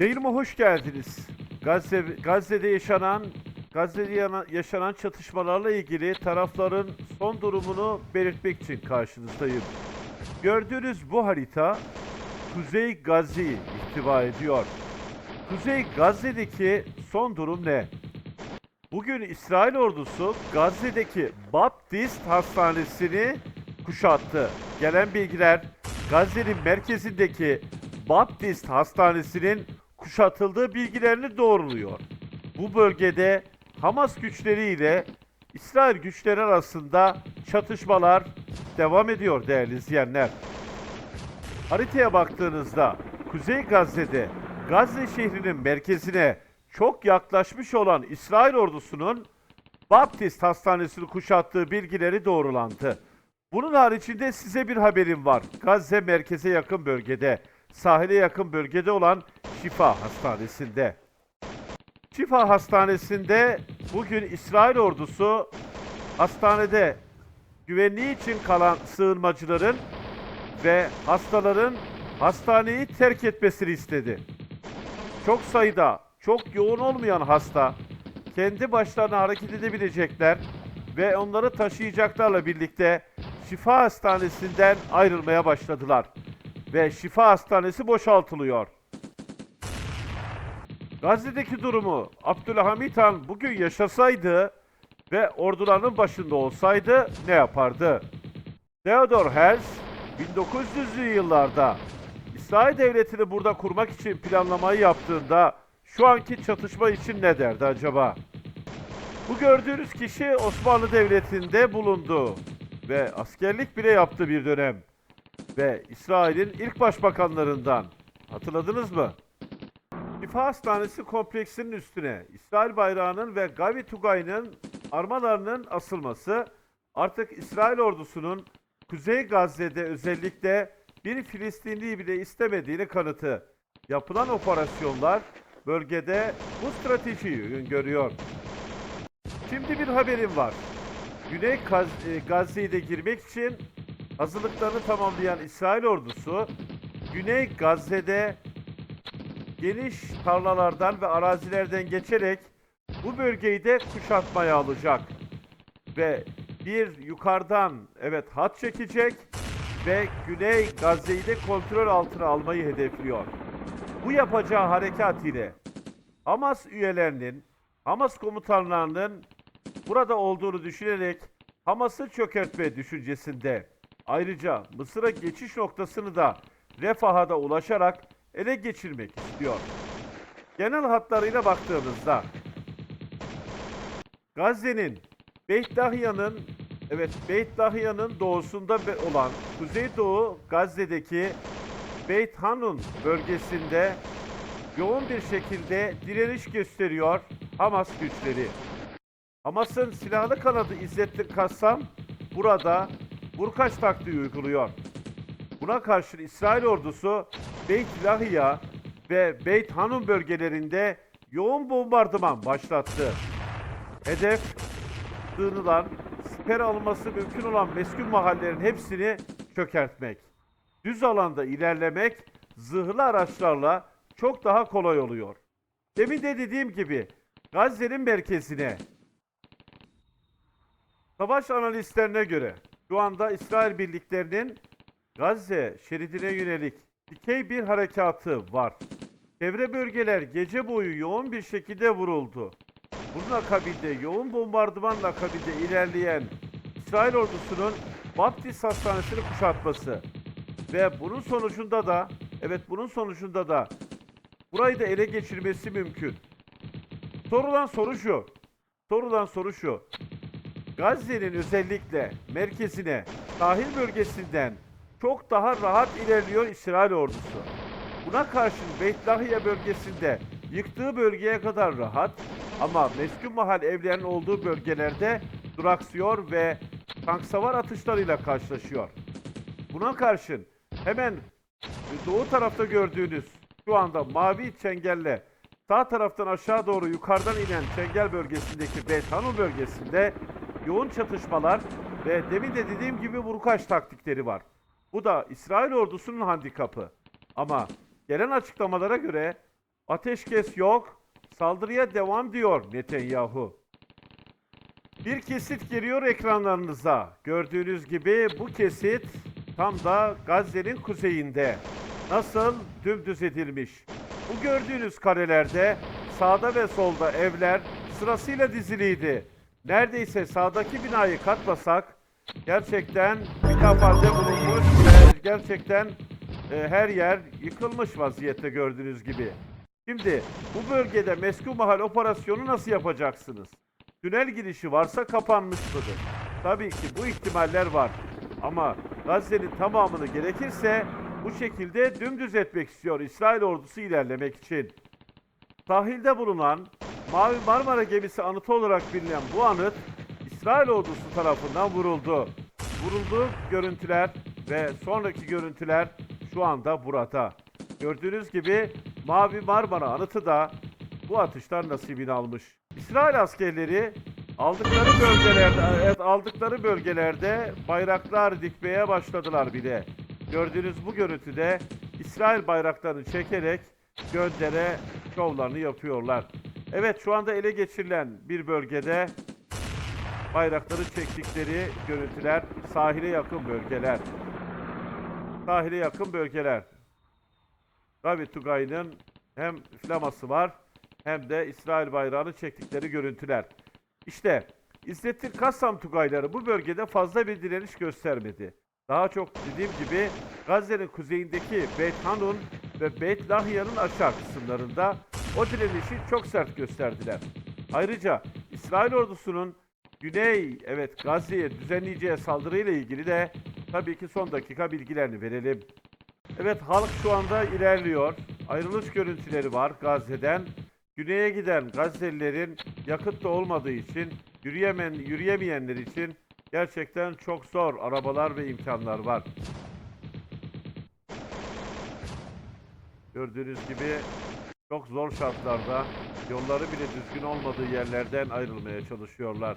Yayınıma hoş geldiniz. Gazze, Gazze'de yaşanan Gazze'de yaşanan çatışmalarla ilgili tarafların son durumunu belirtmek için karşınızdayım. Gördüğünüz bu harita Kuzey Gazze'yi ihtiva ediyor. Kuzey Gazze'deki son durum ne? Bugün İsrail ordusu Gazze'deki Baptist Hastanesi'ni kuşattı. Gelen bilgiler Gazze'nin merkezindeki Baptist Hastanesi'nin kuşatıldığı bilgilerini doğruluyor. Bu bölgede Hamas güçleriyle İsrail güçleri arasında çatışmalar devam ediyor değerli izleyenler. Haritaya baktığınızda Kuzey Gazze'de Gazze şehrinin merkezine çok yaklaşmış olan İsrail ordusunun Baptist Hastanesi'ni kuşattığı bilgileri doğrulandı. Bunun haricinde size bir haberim var. Gazze merkeze yakın bölgede, sahile yakın bölgede olan Şifa Hastanesi'nde. Şifa Hastanesi'nde bugün İsrail ordusu hastanede güvenliği için kalan sığınmacıların ve hastaların hastaneyi terk etmesini istedi. Çok sayıda, çok yoğun olmayan hasta kendi başlarına hareket edebilecekler ve onları taşıyacaklarla birlikte Şifa Hastanesi'nden ayrılmaya başladılar. Ve Şifa Hastanesi boşaltılıyor. Gazze'deki durumu Abdülhamit Han bugün yaşasaydı ve ordularının başında olsaydı ne yapardı? Theodor Herzl 1900'lü yıllarda İsrail devletini burada kurmak için planlamayı yaptığında şu anki çatışma için ne derdi acaba? Bu gördüğünüz kişi Osmanlı Devleti'nde bulundu ve askerlik bile yaptı bir dönem. Ve İsrail'in ilk başbakanlarından. Hatırladınız mı? Şifa Hastanesi kompleksinin üstüne İsrail bayrağının ve Gavi Tugay'ın armalarının asılması artık İsrail ordusunun Kuzey Gazze'de özellikle bir Filistinli bile istemediğini kanıtı. Yapılan operasyonlar bölgede bu stratejiyi öngörüyor. Şimdi bir haberim var. Güney Gaz- e, Gazze'ye girmek için hazırlıklarını tamamlayan İsrail ordusu Güney Gazze'de geniş tarlalardan ve arazilerden geçerek bu bölgeyi de kuşatmaya alacak. Ve bir yukarıdan evet hat çekecek ve Güney Gazze'yi de kontrol altına almayı hedefliyor. Bu yapacağı harekat ile Hamas üyelerinin, Hamas komutanlarının burada olduğunu düşünerek Hamas'ı çökertme düşüncesinde. Ayrıca Mısır'a geçiş noktasını da Refah'a da ulaşarak ele geçirmek istiyor. Genel hatlarıyla baktığımızda Gazze'nin Beyt Lahia'nın evet Beyt Lahia'nın doğusunda olan Kuzeydoğu Gazze'deki Beyt Hanun bölgesinde yoğun bir şekilde direniş gösteriyor Hamas güçleri. Hamas'ın silahlı kanadı İzzettin Kassam burada burkaç taktiği uyguluyor. Buna karşın İsrail ordusu Beyt Lahia ve Beyt Hanun bölgelerinde yoğun bombardıman başlattı. Hedef sığınılan, siper alınması mümkün olan meskun mahallelerin hepsini çökertmek. Düz alanda ilerlemek zırhlı araçlarla çok daha kolay oluyor. Demin de dediğim gibi Gazze'nin merkezine Savaş analistlerine göre şu anda İsrail birliklerinin Gazze şeridine yönelik dikey bir harekatı var. Çevre bölgeler gece boyu yoğun bir şekilde vuruldu. Bunun akabinde yoğun bombardımanla akabinde ilerleyen İsrail ordusunun Baptist Hastanesi'ni kuşatması ve bunun sonucunda da evet bunun sonucunda da burayı da ele geçirmesi mümkün. Sorulan soru şu. Sorulan soru şu. Gazze'nin özellikle merkezine, sahil bölgesinden çok daha rahat ilerliyor İsrail ordusu. Buna karşın Beyt Lahia bölgesinde yıktığı bölgeye kadar rahat ama meskun mahal evlerin olduğu bölgelerde duraksıyor ve tank savar atışlarıyla karşılaşıyor. Buna karşın hemen doğu tarafta gördüğünüz şu anda mavi çengelle sağ taraftan aşağı doğru yukarıdan inen çengel bölgesindeki Beyt Hanun bölgesinde yoğun çatışmalar ve demin de dediğim gibi vurkaç taktikleri var. Bu da İsrail ordusunun handikapı. Ama gelen açıklamalara göre Ateşkes yok, saldırıya devam diyor Netanyahu. Bir kesit geliyor ekranlarınıza. Gördüğünüz gibi bu kesit tam da Gazze'nin kuzeyinde. Nasıl dümdüz edilmiş. Bu gördüğünüz karelerde sağda ve solda evler sırasıyla diziliydi. Neredeyse sağdaki binayı katmasak gerçekten mütefazı bulunmuş ve gerçekten e, her yer yıkılmış vaziyette gördüğünüz gibi. Şimdi bu bölgede meskun mahal operasyonu nasıl yapacaksınız? Tünel girişi varsa kapanmış mıdır? Tabii ki bu ihtimaller var. Ama Gazze'nin tamamını gerekirse bu şekilde dümdüz etmek istiyor İsrail ordusu ilerlemek için. Sahilde bulunan Mavi Marmara gemisi anıtı olarak bilinen bu anıt İsrail ordusu tarafından vuruldu. Vuruldu görüntüler ve sonraki görüntüler şu anda burada. Gördüğünüz gibi Mavi Marmara anıtı da bu atıştan nasibini almış. İsrail askerleri aldıkları bölgelerde aldıkları bölgelerde bayraklar dikmeye başladılar bile. Gördüğünüz bu görüntüde İsrail bayraklarını çekerek göndere şovlarını yapıyorlar. Evet şu anda ele geçirilen bir bölgede bayrakları çektikleri görüntüler sahile yakın bölgeler. Sahile yakın bölgeler. Tabi Tugay'ın hem flaması var hem de İsrail bayrağını çektikleri görüntüler. İşte İzzettin Kassam Tugayları bu bölgede fazla bir direniş göstermedi. Daha çok dediğim gibi Gazze'nin kuzeyindeki Beit Hanun ve Beit Lahia'nın aşağı kısımlarında o direnişi çok sert gösterdiler. Ayrıca İsrail ordusunun Güney, evet Gazze'ye düzenleyeceği saldırıyla ilgili de tabii ki son dakika bilgilerini verelim. Evet halk şu anda ilerliyor. Ayrılış görüntüleri var Gazze'den. Güney'e giden Gazze'lilerin yakıt da olmadığı için yürüyemen, yürüyemeyenler için gerçekten çok zor arabalar ve imkanlar var. Gördüğünüz gibi çok zor şartlarda yolları bile düzgün olmadığı yerlerden ayrılmaya çalışıyorlar.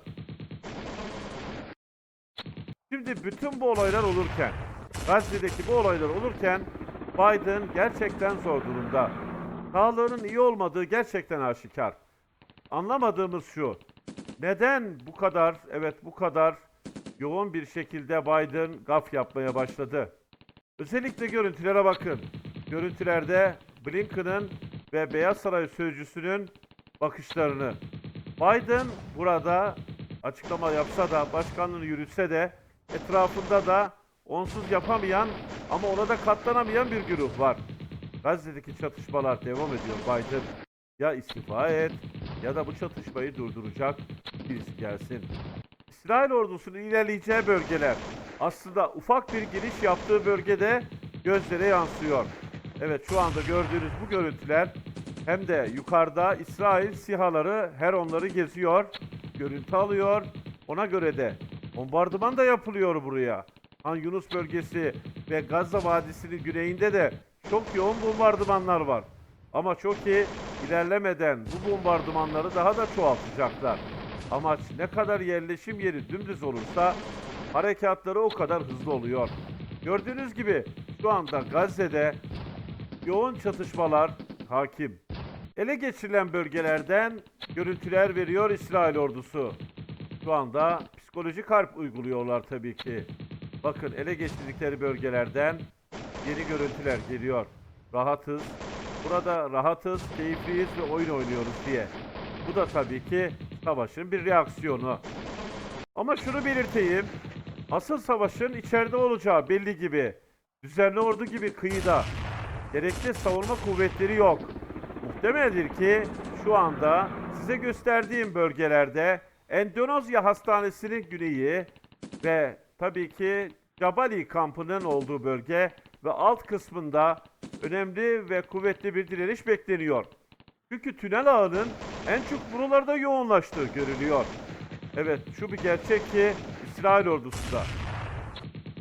Şimdi bütün bu olaylar olurken, Gazze'deki bu olaylar olurken Biden gerçekten zor durumda. Sağlığının iyi olmadığı gerçekten aşikar. Anlamadığımız şu. Neden bu kadar, evet bu kadar yoğun bir şekilde Biden gaf yapmaya başladı? Özellikle görüntülere bakın. Görüntülerde Blinken'ın ve Beyaz Saray sözcüsünün bakışlarını. Biden burada açıklama yapsa da, başkanlığını yürütse de etrafında da onsuz yapamayan ama ona da katlanamayan bir güruh var. Gazze'deki çatışmalar devam ediyor Biden. Ya istifa et ya da bu çatışmayı durduracak birisi gelsin. İsrail ordusunun ilerleyeceği bölgeler aslında ufak bir giriş yaptığı bölgede gözlere yansıyor. Evet şu anda gördüğünüz bu görüntüler hem de yukarıda İsrail sihaları her onları geziyor, görüntü alıyor. Ona göre de bombardıman da yapılıyor buraya. Han Yunus bölgesi ve Gazze Vadisi'nin güneyinde de çok yoğun bombardımanlar var. Ama çok iyi ilerlemeden bu bombardımanları daha da çoğaltacaklar. Amaç ne kadar yerleşim yeri dümdüz olursa harekatları o kadar hızlı oluyor. Gördüğünüz gibi şu anda Gazze'de yoğun çatışmalar hakim. Ele geçirilen bölgelerden görüntüler veriyor İsrail ordusu. Şu anda psikolojik harp uyguluyorlar tabii ki. Bakın ele geçirdikleri bölgelerden yeni görüntüler geliyor. Rahatız. Burada rahatız, keyifliyiz ve oyun oynuyoruz diye. Bu da tabii ki savaşın bir reaksiyonu. Ama şunu belirteyim. Asıl savaşın içeride olacağı belli gibi. Düzenli ordu gibi kıyıda. Gerekli savunma kuvvetleri yok. Muhtemeldir ki şu anda size gösterdiğim bölgelerde Endonezya Hastanesi'nin güneyi ve tabii ki Jabali kampının olduğu bölge ve alt kısmında önemli ve kuvvetli bir direniş bekleniyor. Çünkü tünel ağının en çok buralarda yoğunlaştığı görülüyor. Evet şu bir gerçek ki İsrail ordusu da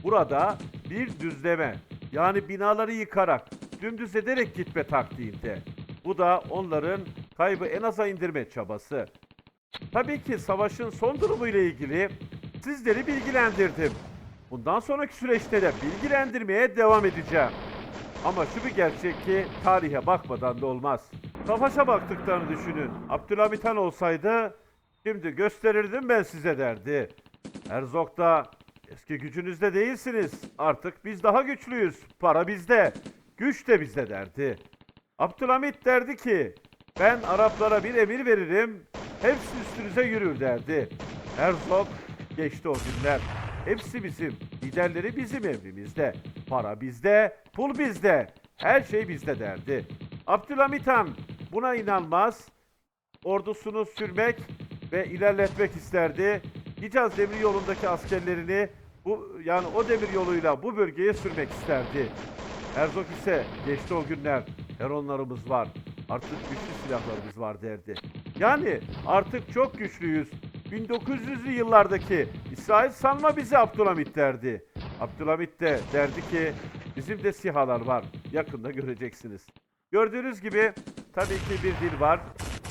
burada bir düzleme yani binaları yıkarak dümdüz ederek gitme taktiğinde. Bu da onların kaybı en aza indirme çabası. Tabii ki savaşın son durumu ile ilgili sizleri bilgilendirdim. Bundan sonraki süreçte de bilgilendirmeye devam edeceğim. Ama şu bir gerçek ki tarihe bakmadan da olmaz. Savaşa baktıklarını düşünün. Abdülhamit Han olsaydı şimdi gösterirdim ben size derdi. Herzog da eski gücünüzde değilsiniz. Artık biz daha güçlüyüz. Para bizde. Güç de bizde derdi. Abdülhamit derdi ki ben Araplara bir emir veririm. Hepsi üstünüze yürür derdi. Herzog geçti o günler. Hepsi bizim. Liderleri bizim emrimizde. Para bizde, pul bizde. Her şey bizde derdi. Abdülhamit Han buna inanmaz. Ordusunu sürmek ve ilerletmek isterdi. Hicaz demir yolundaki askerlerini bu yani o demir yoluyla bu bölgeye sürmek isterdi. Herzog ise geçti o günler. Heronlarımız var. Artık güçlü silahlarımız var derdi. Yani artık çok güçlüyüz. 1900'lü yıllardaki İsrail sanma bizi Abdülhamit derdi. Abdülhamit de derdi ki bizim de sihalar var. Yakında göreceksiniz. Gördüğünüz gibi tabii ki bir dil var.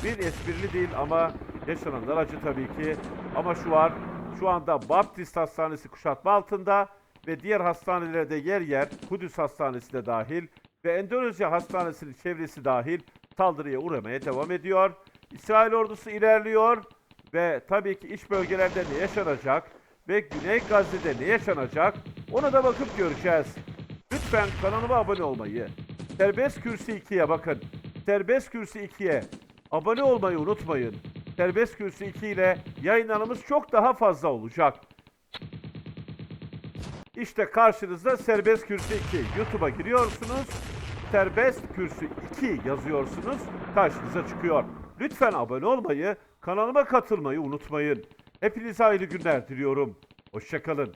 Bir esprili değil ama yaşananlar acı tabii ki. Ama şu var. Şu anda Baptist Hastanesi kuşatma altında ve diğer hastanelerde yer yer Kudüs Hastanesi de dahil ve Endonezya Hastanesi'nin çevresi dahil saldırıya uğramaya devam ediyor. İsrail ordusu ilerliyor ve tabii ki iç bölgelerde ne yaşanacak ve Güney Gazze'de ne yaşanacak ona da bakıp göreceğiz. Lütfen kanalıma abone olmayı, Serbest Kürsü 2'ye bakın. Serbest Kürsü 2'ye abone olmayı unutmayın. Serbest Kürsü 2 ile yayınlarımız çok daha fazla olacak. İşte karşınızda Serbest Kürsü 2. YouTube'a giriyorsunuz. Serbest Kürsü 2 yazıyorsunuz. Karşınıza çıkıyor. Lütfen abone olmayı, kanalıma katılmayı unutmayın. Hepinize hayırlı günler diliyorum. Hoşçakalın.